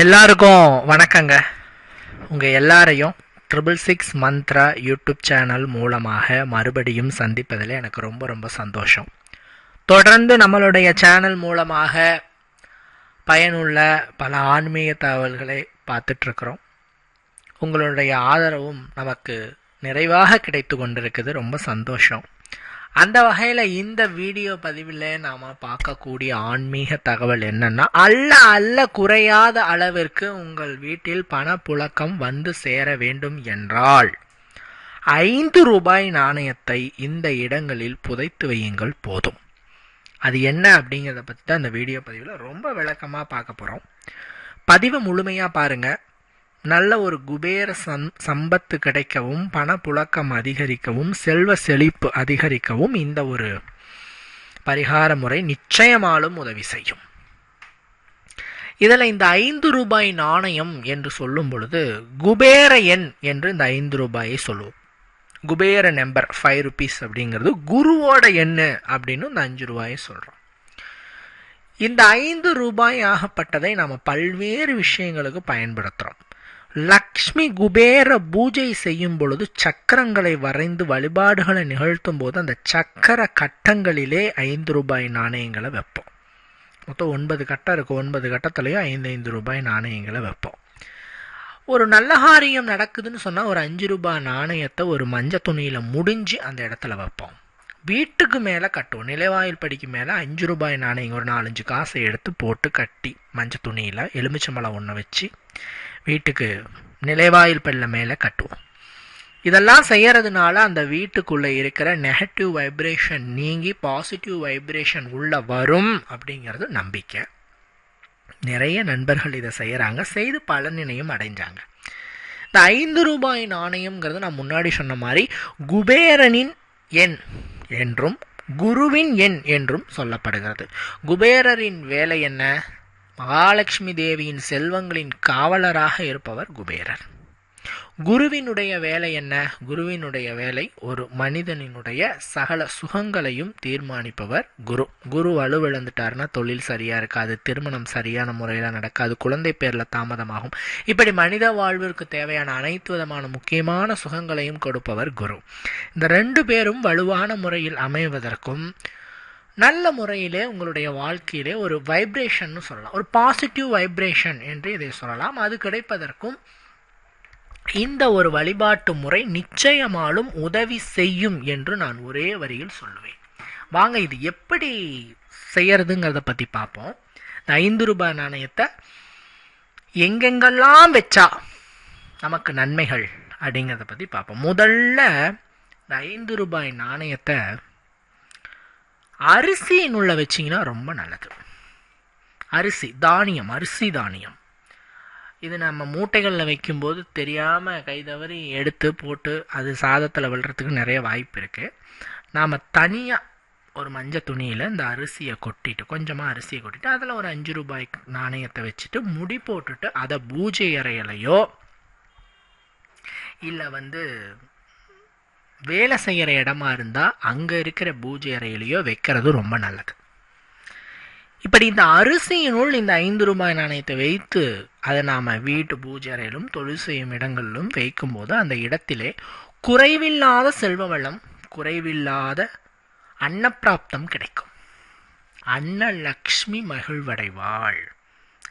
எல்லாருக்கும் வணக்கங்க. உங்கள் எல்லாரையும் triple six Mantra YouTube channel மூலமாக மறுபடியும் சந்திப்பதில் எனக்கு ரொம்ப ரொம்ப சந்தோஷம். தொடர்ந்து நம்மளுடைய சேனல் மூலமாக பயனுள்ள பல ஆன்மீக தகவல்களை பார்த்துட்ருக்குறோம் உங்களுடைய ஆதரவும் நமக்கு நிறைவாக கிடைத்து கொண்டிருக்குது ரொம்ப சந்தோஷம். அந்த வகையில் இந்த வீடியோ பதிவில் நாம் பார்க்கக்கூடிய ஆன்மீக தகவல் என்னன்னா அல்ல அல்ல குறையாத அளவிற்கு உங்கள் வீட்டில் பணப்புழக்கம் வந்து சேர வேண்டும் என்றால் ஐந்து ரூபாய் நாணயத்தை இந்த இடங்களில் புதைத்து வையுங்கள் போதும். அது என்ன அப்படிங்கிறத பற்றி தான் இந்த வீடியோ பதிவில் ரொம்ப விளக்கமாக பார்க்க போகிறோம் பதிவை முழுமையாக பாருங்கள் நல்ல ஒரு குபேர சம் சம்பத்து கிடைக்கவும் பணப்புழக்கம் அதிகரிக்கவும் செல்வ செழிப்பு அதிகரிக்கவும் இந்த ஒரு பரிகார முறை நிச்சயமாலும் உதவி செய்யும். இதில் இந்த ஐந்து ரூபாய் நாணயம் என்று சொல்லும் பொழுது குபேர எண் என்று இந்த ஐந்து ரூபாயை சொல்லுவோம். குபேர நம்பர் ஃபைவ் ருபீஸ் அப்படிங்கிறது குருவோட எண்ணு அப்படின்னு இந்த அஞ்சு ரூபாயை சொல்கிறோம் இந்த ஐந்து ரூபாய் ஆகப்பட்டதை நாம் பல்வேறு விஷயங்களுக்கு பயன்படுத்துகிறோம் லக்ஷ்மி குபேர பூஜை செய்யும் பொழுது சக்கரங்களை வரைந்து வழிபாடுகளை நிகழ்த்தும் போது அந்த சக்கர கட்டங்களிலே ஐந்து ரூபாய் நாணயங்களை வைப்போம். மொத்தம் ஒன்பது கட்டம் இருக்கும் ஒன்பது கட்டத்துலேயும் ஐந்து ஐந்து ரூபாய் நாணயங்களை வைப்போம். ஒரு நல்ல காரியம் நடக்குதுன்னு சொன்னால் ஒரு அஞ்சு ரூபாய் நாணயத்தை ஒரு மஞ்சள் துணியில் முடிஞ்சு அந்த இடத்துல வைப்போம். வீட்டுக்கு மேலே கட்டுவோம். நிலைவாயில் படிக்கு மேலே அஞ்சு ரூபாய் நாணயம் ஒரு நாலஞ்சு காசை எடுத்து போட்டு கட்டி மஞ்சள் துணியில் எலுமிச்சம்பழம் ஒன்று வச்சு வீட்டுக்கு நிலைவாயில் பல்ல மேலே கட்டுவோம். இதெல்லாம் செய்கிறதுனால அந்த வீட்டுக்குள்ளே இருக்கிற நெகட்டிவ் வைப்ரேஷன் நீங்கி பாசிட்டிவ் வைப்ரேஷன் உள்ளே வரும் அப்படிங்கிறது நம்பிக்கை. நிறைய நண்பர்கள் இதை செய்கிறாங்க செய்து பலனினையும் அடைஞ்சாங்க. இந்த ஐந்து ரூபாய் நாணயம்ங்கிறது நான் முன்னாடி சொன்ன மாதிரி குபேரனின் எண் என்றும் குருவின் எண் என்றும் சொல்லப்படுகிறது. குபேரரின் வேலை என்ன? மகாலட்சுமி தேவியின் செல்வங்களின் காவலராக இருப்பவர் குபேரர். குருவினுடைய வேலை என்ன? குருவினுடைய வேலை ஒரு மனிதனினுடைய சகல சுகங்களையும் தீர்மானிப்பவர் குரு. குரு வலுவிழந்துட்டாருன்னா தொழில் சரியா இருக்காது திருமணம் சரியான முறையில் நடக்காது குழந்தை பேரில் தாமதமாகும். இப்படி மனித வாழ்விற்கு தேவையான அனைத்து விதமான முக்கியமான சுகங்களையும் கொடுப்பவர் குரு. இந்த ரெண்டு பேரும் வலுவான முறையில் அமைவதற்கும் நல்ல முறையிலே உங்களுடைய வாழ்க்கையிலே ஒரு வைப்ரேஷன் சொல்லலாம். ஒரு பாசிட்டிவ் வைப்ரேஷன் என்று இதை சொல்லலாம். அது கிடைப்பதற்கும் இந்த ஒரு வழிபாட்டு முறை நிச்சயமாலும் உதவி செய்யும் என்று நான் ஒரே வரியில் சொல்லுவேன். வாங்க இது எப்படி செய்யறதுங்கிறத பற்றி பார்ப்போம். இந்த ஐந்து ரூபாய் நாணயத்தை எங்கெங்கெல்லாம் வச்சா நமக்கு நன்மைகள் அப்படிங்கிறத பற்றி பார்ப்போம். முதல்ல இந்த ஐந்து ரூபாய் நாணயத்தை அரிசி உள்ள வச்சிங்கன்னா ரொம்ப நல்லது. அரிசி தானியம் அரிசி தானியம். இது நம்ம மூட்டைகளில் வைக்கும்போது தெரியாமல் கை தவறி எடுத்து போட்டு அது சாதத்தில் விழுறதுக்கு நிறைய வாய்ப்பு இருக்குது நாம் தனியாக ஒரு மஞ்சள் துணியில் இந்த அரிசியை கொட்டிட்டு கொஞ்சமாக அரிசியை கொட்டிட்டு அதில் ஒரு அஞ்சு ரூபாய் நாணயத்தை வச்சுட்டு முடி போட்டுட்டு அதை பூஜை அறையிலையோ இல்லை வந்து வேலை செய்கிற இடமா இருந்தால் அங்கே இருக்கிற பூஜை அறையிலையோ வைக்கிறது ரொம்ப நல்லது. இப்படி இந்த அரிசியினுள் இந்த ஐந்து ரூபாய் நாணயத்தை வைத்து அதை நாம் வீட்டு பூஜை அறையிலும் தொழில் செய்யும் இடங்களிலும் வைக்கும்போது அந்த இடத்திலே குறைவில்லாத செல்வ வளம் குறைவில்லாத அன்னப்பிராப்தம் கிடைக்கும். அன்னலக்ஷ்மி மகிழ்வடைவாள்.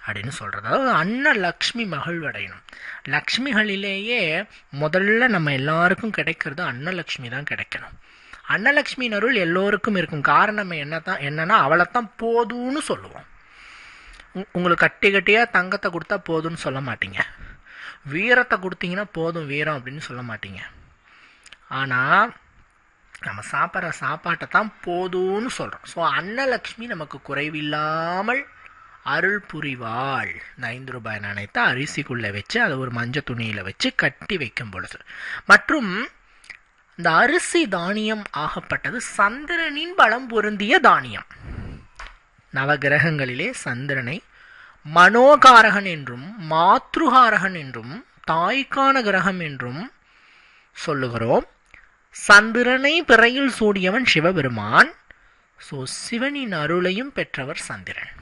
அப்படின்னு சொல்கிறது அதாவது அன்ன லக்ஷ்மி மகிழ்வடையணும். லக்ஷ்மிகளிலேயே முதல்ல நம்ம எல்லாருக்கும் கிடைக்கிறது அன்னலக்ஷ்மி தான் கிடைக்கணும். அன்னலக்ஷ்மியின் அருள் எல்லோருக்கும் இருக்கும். காரணம் என்ன தான் என்னன்னா அவளைத்தான் போதும்னு சொல்லுவோம். உங்களுக்கு கட்டி கட்டியாக தங்கத்தை கொடுத்தா போதும்னு சொல்ல மாட்டீங்க. வீரத்தை கொடுத்தீங்கன்னா போதும் வீரம் அப்படின்னு சொல்ல மாட்டீங்க. ஆனால் நம்ம சாப்பிட்ற சாப்பாட்டை தான் போதும்னு சொல்கிறோம் ஸோ அன்னலக்ஷ்மி நமக்கு குறைவில்லாமல் அருள் புரிவாள் இந்த ஐந்து ரூபாய் நாணயத்தை அரிசிக்குள்ளே வச்சு அதை ஒரு மஞ்சள் துணியில் வச்சு கட்டி வைக்கும் பொழுது. மற்றும் இந்த அரிசி தானியம் ஆகப்பட்டது சந்திரனின் பலம் பொருந்திய தானியம். நவகிரகங்களிலே சந்திரனை மனோகாரகன் என்றும் மாத்ருகாரகன் என்றும் தாய்க்கான கிரகம் என்றும் சொல்லுகிறோம். சந்திரனை பிறையில் சூடியவன் சிவபெருமான். ஸோ சிவனின் அருளையும் பெற்றவர் சந்திரன்.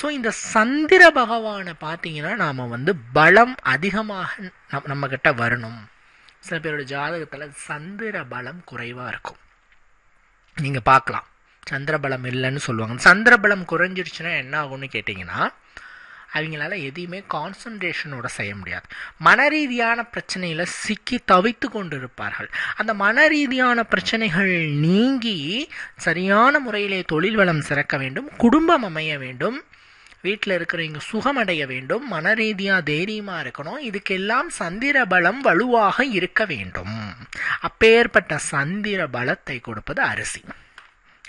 ஸோ இந்த சந்திர பகவானை பார்த்தீங்கன்னா நாம் வந்து பலம் அதிகமாக நம் நம்மக்கிட்ட வரணும். சில பேரோட ஜாதகத்தில் சந்திர பலம் குறைவாக இருக்கும். நீங்கள் பார்க்கலாம். சந்திர பலம் இல்லைன்னு சொல்லுவாங்க. சந்திர பலம் குறைஞ்சிருச்சுன்னா என்ன ஆகும்னு கேட்டிங்கன்னா அவங்களால எதையுமே கான்சன்ட்ரேஷனோட செய்ய முடியாது. மன ரீதியான பிரச்சனையில் சிக்கி தவித்து கொண்டு இருப்பார்கள் அந்த மன ரீதியான பிரச்சனைகள் நீங்கி சரியான முறையிலே தொழில் வளம் சிறக்க வேண்டும் குடும்பம் அமைய வேண்டும் வீட்டில் இருக்கிறவங்க சுகமடைய வேண்டும் மன ரீதியாக தைரியமாக இருக்கணும். இதுக்கெல்லாம் சந்திர பலம் வலுவாக இருக்க வேண்டும். அப்பேற்பட்ட சந்திர பலத்தை கொடுப்பது அரிசி.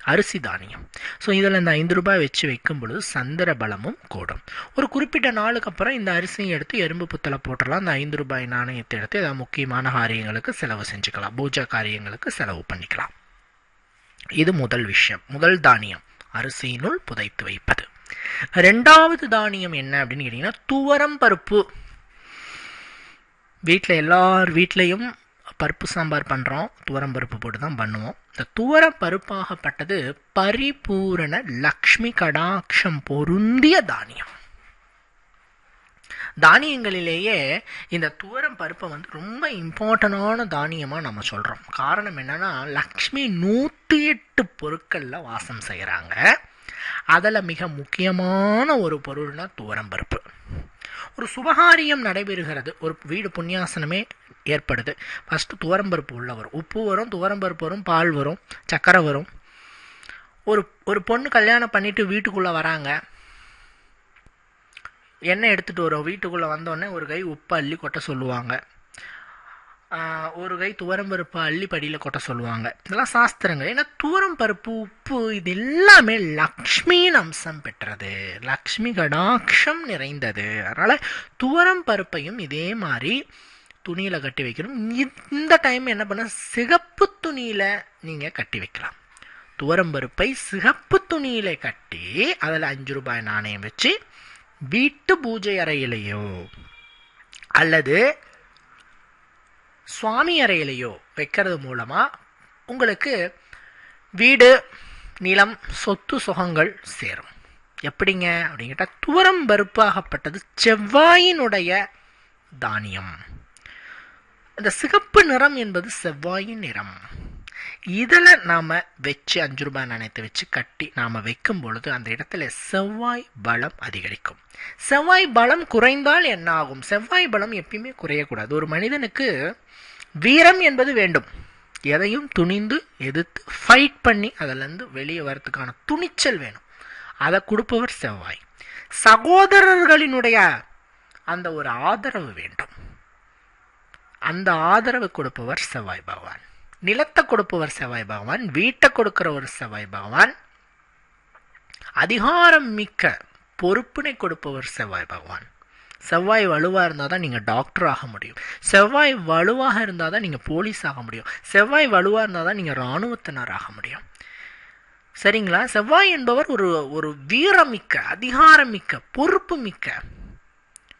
அரிசி தானியம். ஸோ இதில் இந்த ஐந்து ரூபாய் வச்சு வைக்கும் பொழுது சந்திர பலமும் கூடும். ஒரு குறிப்பிட்ட நாளுக்கு அப்புறம் இந்த அரிசியை எடுத்து எறும்பு புத்தலை போட்டுடலாம். அந்த ஐந்து ரூபாய் நாணயத்தை எடுத்து ஏதாவது முக்கியமான காரியங்களுக்கு செலவு செஞ்சுக்கலாம். பூஜை காரியங்களுக்கு செலவு பண்ணிக்கலாம். இது முதல் விஷயம். முதல் தானியம். அரிசியினுள் புதைத்து வைப்பது. ரெண்டாவது தானியம் என்ன அப்படின்னு கேட்டிங்கன்னா துவரம் பருப்பு. வீட்டில் எல்லார் வீட்லேயும் பருப்பு சாம்பார் பண்ணுறோம் துவரம் பருப்பு போட்டு தான் பண்ணுவோம். இந்த துவரம் பருப்பாகப்பட்டது பரிபூரண லக்ஷ்மி கடாட்சம் பொருந்திய தானியம். தானியங்களிலேயே இந்த துவரம் பருப்பை வந்து ரொம்ப இம்பார்ட்டண்டான தானியமாக நம்ம சொல்கிறோம் காரணம் என்னென்னா லக்ஷ்மி நூற்றி எட்டு பொருட்களில் வாசம் செய்கிறாங்க அதில் மிக முக்கியமான ஒரு பொருள்னா துவரம் பருப்பு. ஒரு சுபகாரியம் நடைபெறுகிறது. ஒரு வீடு புண்ணியாசனமே ஏற்படுது. ஃபஸ்ட்டு துவரம்பருப்பு உள்ள வரும். உப்பு வரும் துவரம்பருப்பு வரும் பால் வரும் சக்கரை வரும். ஒரு ஒரு பொண்ணு கல்யாணம் பண்ணிவிட்டு வீட்டுக்குள்ளே வராங்க. எண்ணெய் எடுத்துகிட்டு வரும். வீட்டுக்குள்ளே வந்தோடனே ஒரு கை உப்பு அள்ளி கொட்ட சொல்லுவாங்க. ஒரு கை துவரம் பருப்பை அள்ளி படியில் கொட்ட சொல்லுவாங்க. இதெல்லாம் சாஸ்திரங்கள். ஏன்னா துவரம் பருப்பு உப்பு இது எல்லாமே லக்ஷ்மியின் அம்சம் பெற்றது. லக்ஷ்மி கடாட்சம் நிறைந்தது. அதனால் துவரம் பருப்பையும் இதே மாதிரி துணியில் கட்டி வைக்கணும். இந்த டைம் என்ன பண்ண சிகப்பு துணியில் நீங்கள் கட்டி வைக்கலாம். துவரம் பருப்பை சிகப்பு துணியில் கட்டி அதில் அஞ்சு ரூபாய் நாணயம் வச்சு வீட்டு பூஜை அறையிலையோ அல்லது சுவாமி அறையிலையோ வைக்கிறது மூலமாக உங்களுக்கு வீடு நிலம் சொத்து சுகங்கள் சேரும். எப்படிங்க? அப்படின்னு கேட்டால் துவரம் பருப்பாகப்பட்டது செவ்வாயினுடைய தானியம். இந்த சிகப்பு நிறம் என்பது செவ்வாயின் நிறம். இதில் நாம் வச்சு அஞ்சு ரூபாய் நாணயத்தை வச்சு கட்டி நாம் வைக்கும் பொழுது அந்த இடத்துல செவ்வாய் பலம் அதிகரிக்கும். செவ்வாய் பலம் குறைந்தால் என்ன ஆகும் செவ்வாய் பலம் எப்பயுமே குறையக்கூடாது. ஒரு மனிதனுக்கு வீரம் என்பது வேண்டும். எதையும் துணிந்து எதிர்த்து ஃபைட் பண்ணி அதிலேருந்து வெளியே வரத்துக்கான துணிச்சல் வேணும். அதை கொடுப்பவர் செவ்வாய். சகோதரர்களினுடைய அந்த ஒரு ஆதரவு வேண்டும். அந்த ஆதரவு கொடுப்பவர் செவ்வாய் பகவான். நிலத்தை கொடுப்பவர் செவ்வாய் பகவான் வீட்டை கொடுக்கிற ஒரு செவ்வாய் பகவான். அதிகாரம் மிக்க பொறுப்பினை கொடுப்பவர் செவ்வாய் பகவான். செவ்வாய் வலுவாக இருந்தால் தான் நீங்கள் டாக்டர் ஆக முடியும். செவ்வாய் வலுவாக இருந்தால் தான் நீங்கள் போலீஸ் ஆக முடியும். செவ்வாய் வலுவாக இருந்தால் தான் நீங்கள் இராணுவத்தினர் ஆக முடியும். சரிங்களா? செவ்வாய் என்பவர் ஒரு ஒரு வீரமிக்க அதிகாரமிக்க பொறுப்பு மிக்க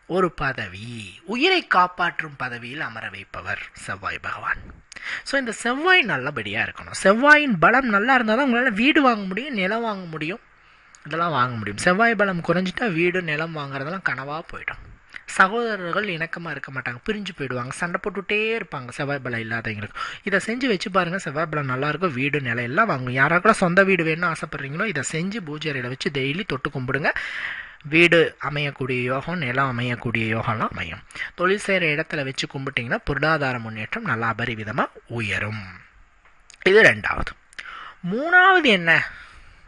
ஒரு பதவி. உயிரை காப்பாற்றும் பதவியில் அமர வைப்பவர் செவ்வாய் பகவான். ஸோ இந்த செவ்வாய் நல்லபடியாக இருக்கணும். செவ்வாயின் பலம் நல்லா இருந்தால் தான் உங்களால் வீடு வாங்க முடியும் நிலம் வாங்க முடியும். இதெல்லாம் வாங்க முடியும். செவ்வாய் பலம் குறைஞ்சிட்டா வீடு நிலம் வாங்குறதெல்லாம் கனவாக போயிடும். சகோதரர்கள் இணக்கமாக இருக்க மாட்டாங்க. பிரிஞ்சு போயிடுவாங்க. சண்டை போட்டுகிட்டே இருப்பாங்க செவ்வாய் பலம் இல்லாதவங்களுக்கு. இதை செஞ்சு வச்சு பாருங்கள் செவ்வாய் பலம் நல்லாயிருக்கும் வீடு நிலையெல்லாம் எல்லாம் யாராக கூட சொந்த வீடு வேணும்னு ஆசைப்பட்றீங்களோ இதை செஞ்சு பூஜை அறையில் வச்சு டெய்லி தொட்டு கும்பிடுங்க. வீடு அமையக்கூடிய யோகம் நிலம் அமையக்கூடிய யோகம்லாம் அமையும். தொழில் செய்கிற இடத்துல வச்சு கும்பிட்டிங்கன்னா பொருளாதார முன்னேற்றம் நல்லா அபரிவிதமாக உயரும். இது ரெண்டாவது. மூணாவது என்ன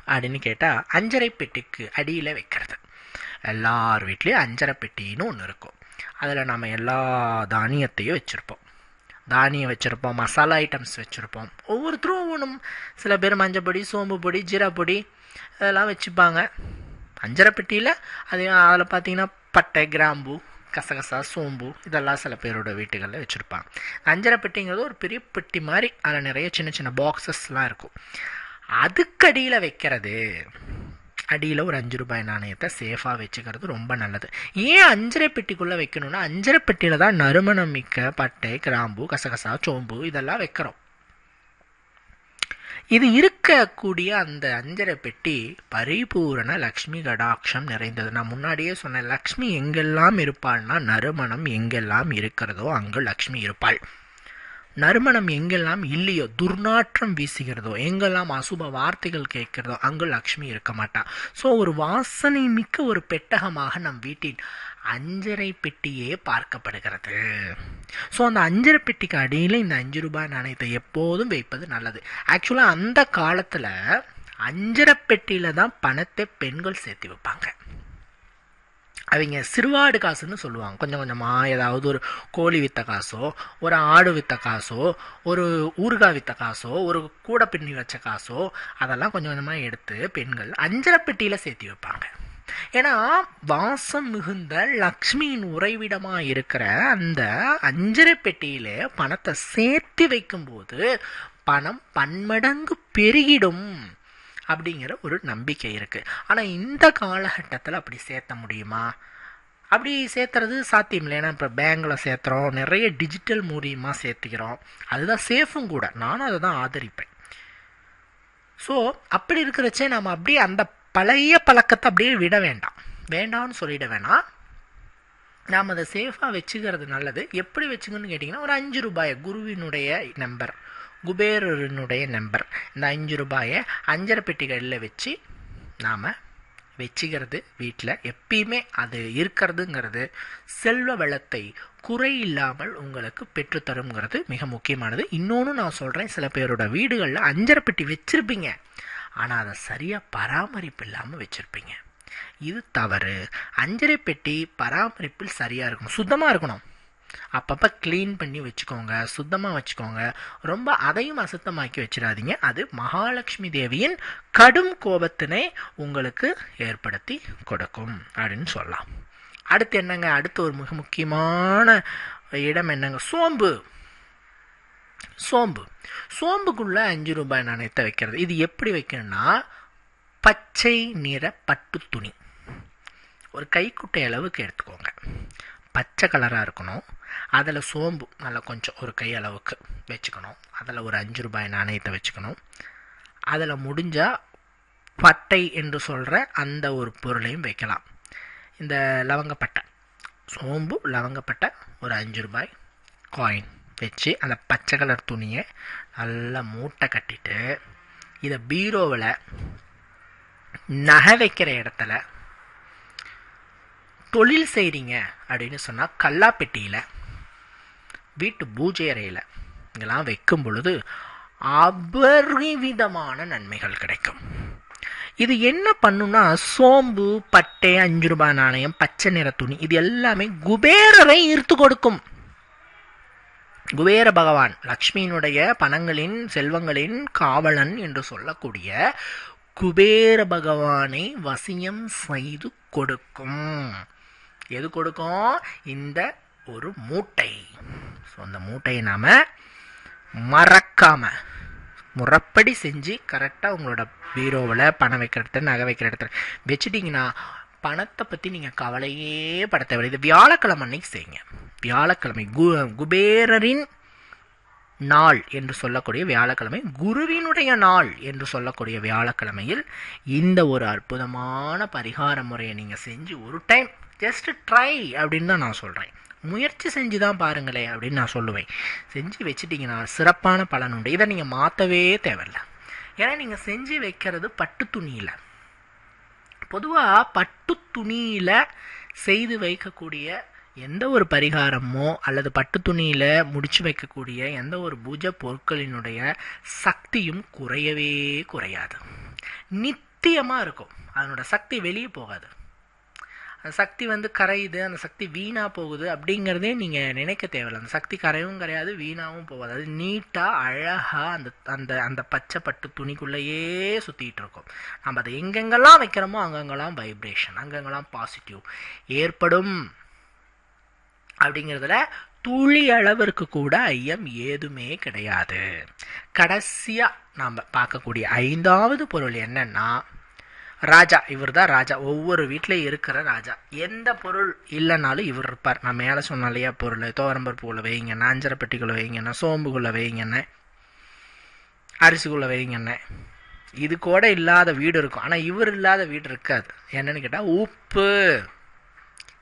அப்படின்னு கேட்டால் அஞ்சரை பெட்டிக்கு அடியில் வைக்கிறது. எல்லார் வீட்லேயும் அஞ்சரை பெட்டின்னு ஒன்று இருக்கும். அதில் நம்ம எல்லா தானியத்தையும் வச்சுருப்போம். தானியம் வச்சுருப்போம் மசாலா ஐட்டம்ஸ் வச்சுருப்போம். ஒவ்வொருத்தரும் ஒவ்வொன்றும் சில பேர் மஞ்சள் பொடி சோம்பு பொடி ஜீரா பொடி இதெல்லாம் வச்சுப்பாங்க. அஞ்சரை பெட்டியில் அது அதில் பார்த்தீங்கன்னா பட்டை கிராம்பு கசகசா சோம்பு இதெல்லாம் சில பேரோட வீட்டுகளில் வச்சுருப்பாங்க. அஞ்சரை பெட்டிங்கிறது ஒரு பெரிய பெட்டி மாதிரி அதில் நிறைய சின்ன சின்ன பாக்ஸஸ்லாம் இருக்கும். அதுக்கடியில் வைக்கிறது அடியில் ஒரு அஞ்சு ரூபாய் நாணயத்தை சேஃபாக வச்சுக்கிறது ரொம்ப நல்லது. ஏன் அஞ்சரை பெட்டிக்குள்ளே வைக்கணும்னா அஞ்சரை பெட்டியில் தான் நறுமணம் மிக்க பட்டை கிராம்பு கசகசா சோம்பு இதெல்லாம் வைக்கிறோம். இது இருக்கக்கூடிய அந்த அஞ்சரை பெட்டி பரிபூரண லக்ஷ்மி கடாட்சம் நிறைந்தது. நான் முன்னாடியே சொன்னேன் லக்ஷ்மி எங்கெல்லாம் இருப்பாள்னா நறுமணம் எங்கெல்லாம் இருக்கிறதோ அங்கு லக்ஷ்மி இருப்பாள். நறுமணம் எங்கெல்லாம் இல்லையோ துர்நாற்றம் வீசுகிறதோ எங்கெல்லாம் அசுப வார்த்தைகள் கேட்கிறதோ அங்கு லக்ஷ்மி இருக்க மாட்டா. ஸோ ஒரு வாசனை மிக்க ஒரு பெட்டகமாக நம் வீட்டின் அஞ்சரை பெட்டியே பார்க்கப்படுகிறது. ஸோ அந்த அஞ்சரை பெட்டிக்கு அடியில் இந்த அஞ்சு ரூபாய் நாணயத்தை எப்போதும் வைப்பது நல்லது. ஆக்சுவலாக அந்த காலத்தில் அஞ்சரை பெட்டியில் தான் பணத்தை பெண்கள் சேர்த்து வைப்பாங்க. அவங்க சிறுவாடு காசுன்னு சொல்லுவாங்க. கொஞ்சம் கொஞ்சமாக ஏதாவது ஒரு கோழி வித்த காசோ ஒரு ஆடு வித்த காசோ ஒரு ஊறுகாய் வித்த காசோ ஒரு கூடை பின்னி வச்ச காசோ அதெல்லாம் கொஞ்சம் கொஞ்சமாக எடுத்து பெண்கள் அஞ்சரை பெட்டியில் சேர்த்து வைப்பாங்க. ஏன்னா வாசம் மிகுந்த லக்ஷ்மியின் உறைவிடமாக இருக்கிற அந்த அஞ்சரை பெட்டியில் பணத்தை சேர்த்து வைக்கும்போது பணம் பன்மடங்கு பெருகிடும் அப்படிங்கிற ஒரு நம்பிக்கை இருக்குது ஆனால் இந்த காலகட்டத்தில் அப்படி சேர்த்த முடியுமா? அப்படி சேர்த்துறது சாத்தியம் இல்லை ஏன்னா இப்போ பேங்கில் சேர்த்துறோம் நிறைய டிஜிட்டல் மூலியமாக சேர்த்துக்கிறோம். அதுதான் சேஃபும் கூட. நானும் அதை தான் ஆதரிப்பேன். ஸோ அப்படி இருக்கிறச்சே நம்ம அப்படியே அந்த பழைய பழக்கத்தை அப்படியே விட வேண்டாம். வேண்டாம்னு சொல்லிட வேணாம். நாம் அதை சேஃபாக வச்சுக்கிறது நல்லது. எப்படி வச்சுக்கணும்னு கேட்டிங்கன்னா ஒரு அஞ்சு ரூபாயை குருவினுடைய நம்பர் குபேரனுடைய நம்பர் இந்த அஞ்சு ரூபாயை அஞ்சரை பெட்டிகளில் வச்சு நாம் வச்சுக்கிறது வீட்டில். எப்பயுமே அது இருக்கிறதுங்கிறது செல்வ வளத்தை குறை இல்லாமல் உங்களுக்கு பெற்றுத்தருங்கிறது மிக முக்கியமானது. இன்னொன்று நான் சொல்கிறேன் சில பேரோட வீடுகளில் அஞ்சரை பெட்டி வச்சுருப்பீங்க. ஆனால் அதை சரியாக பராமரிப்பு இல்லாமல் வச்சுருப்பீங்க. இது தவறு. அஞ்சரை பெட்டி பராமரிப்பில் சரியாக இருக்கணும். சுத்தமாக இருக்கணும். அப்பப்போ க்ளீன் பண்ணி வச்சுக்கோங்க. சுத்தமாக வச்சுக்கோங்க. ரொம்ப அதையும் அசுத்தமாக்கி வச்சிடாதீங்க. அது மகாலட்சுமி தேவியின் கடும் கோபத்தினை உங்களுக்கு ஏற்படுத்தி கொடுக்கும் அப்படின்னு சொல்லலாம். அடுத்து என்னங்க? அடுத்து ஒரு மிக முக்கியமான இடம் என்னங்க? சோம்பு. சோம்பு. சோம்புக்குள்ள அஞ்சு ரூபாய் நாணயத்தை வைக்கிறது. இது எப்படி வைக்கணும்னா பச்சை நிற பட்டு துணி. ஒரு கைக்குட்டை அளவுக்கு எடுத்துக்கோங்க. பச்சை கலராக இருக்கணும். அதில் சோம்பு நல்லா கொஞ்சம் ஒரு கை அளவுக்கு வச்சுக்கணும். அதில் ஒரு அஞ்சு ரூபாய் நாணயத்தை வச்சுக்கணும். அதில் முடிஞ்சால் பட்டை என்று சொல்கிற அந்த ஒரு பொருளையும் வைக்கலாம். இந்த லவங்கப்பட்டை. சோம்பு லவங்கப்பட்டை ஒரு அஞ்சு ரூபாய் காயின் வச்சு அந்த பச்சை கலர் துணியை நல்லா மூட்டை கட்டிட்டு இதை பீரோவில் நகை வைக்கிற இடத்துல தொழில் செய்கிறீங்க அப்படின்னு சொன்னால் கல்லாப்பெட்டியில் வீட்டு பூஜை அறையில் இதெல்லாம் வைக்கும் பொழுது அபரிவிதமான நன்மைகள் கிடைக்கும். இது என்ன பண்ணுன்னா சோம்பு பட்டை அஞ்சு ரூபாய் நாணயம் பச்சை நிற துணி இது எல்லாமே குபேரரை ஈர்த்து கொடுக்கும். குபேர பகவான் லக்ஷ்மியினுடைய பணங்களின் செல்வங்களின் காவலன் என்று சொல்லக்கூடிய குபேர பகவானை வசியம் செய்து கொடுக்கும். எது கொடுக்கும்? இந்த ஒரு மூட்டை. ஸோ அந்த மூட்டையை நாம் மறக்காம முறப்படி செஞ்சு கரெக்டாக உங்களோட பீரோவில் பணம் வைக்கிற இடத்துல நகை வைக்கிற இடத்துல வச்சுட்டிங்கன்னா பணத்தை பற்றி நீங்கள் கவலையே பட தேவையில்லை. இது வியாழக்கிழமை அன்னைக்கு செய்யுங்க. வியாழக்கிழமை கு குபேரரின் நாள் என்று சொல்லக்கூடிய வியாழக்கிழமை குருவினுடைய நாள் என்று சொல்லக்கூடிய வியாழக்கிழமையில் இந்த ஒரு அற்புதமான பரிகார முறையை நீங்கள் செஞ்சு ஒரு டைம் ஜஸ்ட் ட்ரை அப்படின்னு தான் நான் சொல்கிறேன் முயற்சி செஞ்சு தான் பாருங்களேன் அப்படின்னு நான் சொல்லுவேன். செஞ்சு வச்சுட்டிங்கன்னா சிறப்பான பலன் உண்டு. இதை நீங்கள் மாற்றவே தேவையில்ல. ஏன்னா நீங்கள் செஞ்சு வைக்கிறது பட்டு துணியில். பொதுவாக பட்டு துணியில் செய்து வைக்கக்கூடிய எந்த ஒரு பரிகாரமோ அல்லது பட்டு துணியில் முடிச்சு வைக்கக்கூடிய எந்த ஒரு பூஜை பொருட்களினுடைய சக்தியும் குறையவே குறையாது. நித்தியமாக இருக்கும். அதனோட சக்தி வெளியே போகாது. சக்தி வந்து கரையுது அந்த சக்தி வீணாக போகுது அப்படிங்கிறதே நீங்கள் நினைக்க தேவையில்லை. அந்த சக்தி கரையவும் கிடையாது வீணாகவும் போகாது. அது நீட்டாக அழகாக அந்த அந்த அந்த பச்சை பட்டு துணிக்குள்ளேயே சுற்றிட்டு இருக்கோம். நம்ம அதை எங்கெங்கெல்லாம் வைக்கிறோமோ அங்கங்கெல்லாம் வைப்ரேஷன் அங்கங்கெல்லாம் பாசிட்டிவ் ஏற்படும் அப்படிங்கிறதுல துளி அளவிற்கு கூட ஐயம் ஏதுமே கிடையாது. கடைசியாக நாம் பார்க்கக்கூடிய ஐந்தாவது பொருள் என்னன்னா ராஜா இவர் தான் ராஜா. ஒவ்வொரு வீட்லேயும் இருக்கிற ராஜா. எந்த பொருள் இல்லைனாலும் இவர் இருப்பார். நான் மேலே சொன்ன இல்லையா பொருள். தோரம்பருப்புக்குள்ளே வைங்கண்ணா அஞ்சரை பெட்டிக்குள்ளே வைங்கண்ணா சோம்புக்குள்ளே வைங்கண்ணே அரிசிக்குள்ளே வைங்கண்ணே இது கூட இல்லாத வீடு இருக்கும். ஆனால் இவர் இல்லாத வீடு இருக்காது. என்னன்னு கேட்டால் உப்பு.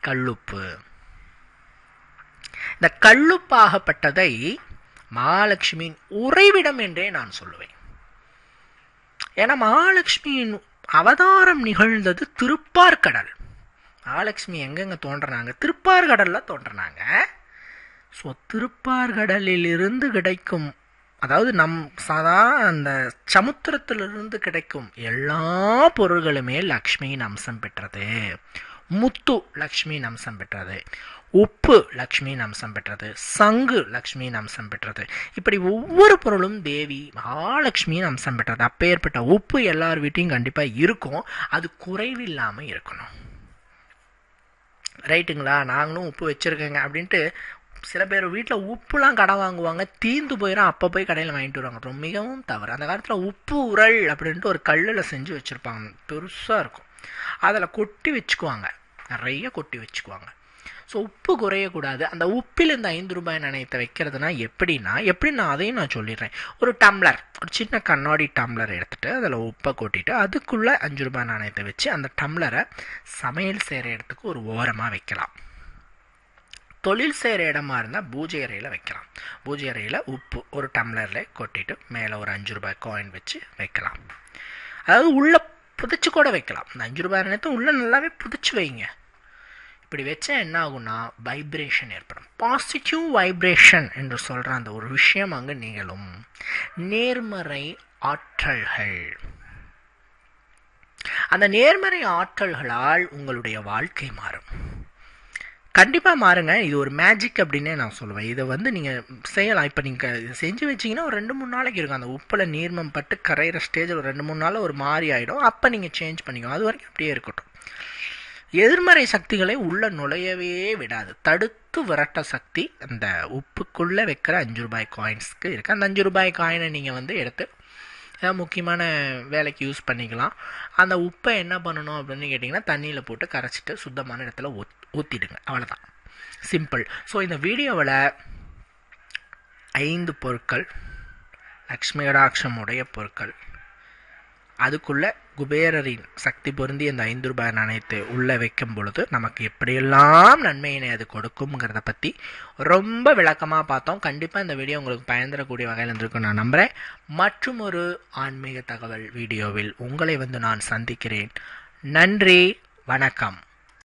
கல்லுப்பு. இந்த கல்லுப்பாகப்பட்டதை மகாலட்சுமியின் உறைவிடம் என்றே நான் சொல்லுவேன். ஏன்னா மகாலட்சுமியின் அவதாரம் நிகழ்ந்தது திருப்பார்கடல். மகாலட்சுமி எங்கெங்கே தோன்றினாங்க? திருப்பார்கடலில் தோன்றினாங்க. ஸோ திருப்பார்கடலிலிருந்து கிடைக்கும் அதாவது நம் சதா அந்த சமுத்திரத்திலிருந்து கிடைக்கும் எல்லா பொருள்களுமே லக்ஷ்மியின் அம்சம் பெற்றது. முத்து லக்ஷ்மியின் அம்சம் பெற்றது. உப்பு லக்ஷ்மியின் அம்சம் பெற்றது சங்கு லக்ஷ்மியின் அம்சம் பெற்றது. இப்படி ஒவ்வொரு பொருளும் தேவி மகாலட்சுமியின் அம்சம் பெற்றது. அப்பேற்பட்ட உப்பு எல்லார் வீட்டையும் கண்டிப்பாக இருக்கும். அது குறைவில்லாமல் இருக்கணும். ரைட்டுங்களா? நாங்களும் உப்பு வச்சுருக்கேங்க அப்படின்ட்டு சில பேர் வீட்டில் உப்புலாம் கடை வாங்குவாங்க. தீந்து போயிடும் அப்போ போய் கடையில் வாங்கிட்டு வருவாங்க. ரொம்ப மிகவும் தவறு. அந்த காலத்தில் உப்பு உரல் அப்படின்ட்டு ஒரு கல்லில் செஞ்சு வச்சுருப்பாங்க. பெருசாக இருக்கும். அதில் கொட்டி வச்சுக்குவாங்க. நிறைய கொட்டி வச்சுக்குவாங்க. ஸோ உப்பு குறையக்கூடாது. அந்த உப்பில் இந்த ஐந்து ரூபாய் நாணயத்தை வைக்கிறதுனா எப்படின்னா எப்படி நான் அதையும் நான் சொல்லிடுறேன். ஒரு டம்ளர் ஒரு சின்ன கண்ணாடி டம்ளர் எடுத்துகிட்டு அதில் உப்பை கொட்டிட்டு அதுக்குள்ளே அஞ்சு ரூபாய் நாணயத்தை வச்சு அந்த டம்ளரை சமையல் செய்கிற இடத்துக்கு ஒரு ஓரமாக வைக்கலாம். தொழில் செய்கிற இடமா இருந்தால் பூஜை அறையில் வைக்கலாம். பூஜை அறையில் உப்பு ஒரு டம்ளரில் கொட்டிட்டு மேலே ஒரு அஞ்சு ரூபாய் காயின் வச்சு வைக்கலாம். அதாவது உள்ளே புதைச்சி கூட வைக்கலாம். இந்த அஞ்சு ரூபாய் நாணயத்தை உள்ளே நல்லாவே புதைச்சி வைங்க. இப்படி வச்சா என்ன ஆகும்னா வைப்ரேஷன் ஏற்படும். பாசிட்டிவ் வைப்ரேஷன் என்று சொல்கிற அந்த ஒரு விஷயம் அங்கே நிகழும். நேர்மறை ஆற்றல்கள். அந்த நேர்மறை ஆற்றல்களால் உங்களுடைய வாழ்க்கை மாறும். கண்டிப்பாக மாறுங்க. இது ஒரு மேஜிக் அப்படின்னே நான் சொல்லுவேன். இதை வந்து நீங்கள் செய்யலாம். இப்போ நீங்கள் செஞ்சு வச்சிங்கன்னா ஒரு ரெண்டு மூணு நாளைக்கு இருக்கும். அந்த உப்பில் நீர்மம் பட்டு கரையிற ஸ்டேஜில் ஒரு ரெண்டு மூணு நாளில் ஒரு மாதிரி ஆகிடும் அப்போ நீங்கள் சேஞ்ச் பண்ணிக்கணும் அது வரைக்கும் அப்படியே இருக்கட்டும். எதிர்மறை சக்திகளை உள்ள நுழையவே விடாது. தடுத்து விரட்ட சக்தி அந்த உப்புக்குள்ளே வைக்கிற அஞ்சு ரூபாய் காயின்ஸ்க்கு இருக்குது அந்த அஞ்சு ரூபாய் காயினை நீங்கள் வந்து எடுத்து ஏதாவது முக்கியமான வேலைக்கு யூஸ் பண்ணிக்கலாம். அந்த உப்பை என்ன பண்ணணும் அப்படின்னு கேட்டிங்கன்னா தண்ணியில் போட்டு கரைச்சிட்டு சுத்தமான இடத்துல ஊத் ஊற்றிடுங்க அவ்வளோதான் சிம்பிள் ஸோ இந்த வீடியோவில் ஐந்து பொருட்கள் லக்ஷ்மி கடாட்சம் உடைய பொருட்கள் அதுக்குள்ளே குபேரரின் சக்தி பொருந்தி அந்த ஐந்து ரூபாய் நாணயத்தை உள்ளே வைக்கும் பொழுது நமக்கு எப்படியெல்லாம் நன்மையினை அது கொடுக்குங்கிறத பற்றி ரொம்ப விளக்கமாக பார்த்தோம். கண்டிப்பாக இந்த வீடியோ உங்களுக்கு பயந்துடக்கூடிய வகையில் இருந்திருக்கும் நான் நம்புகிறேன் மற்றும் ஒரு ஆன்மீக தகவல் வீடியோவில் உங்களை வந்து நான் சந்திக்கிறேன். நன்றி வணக்கம்.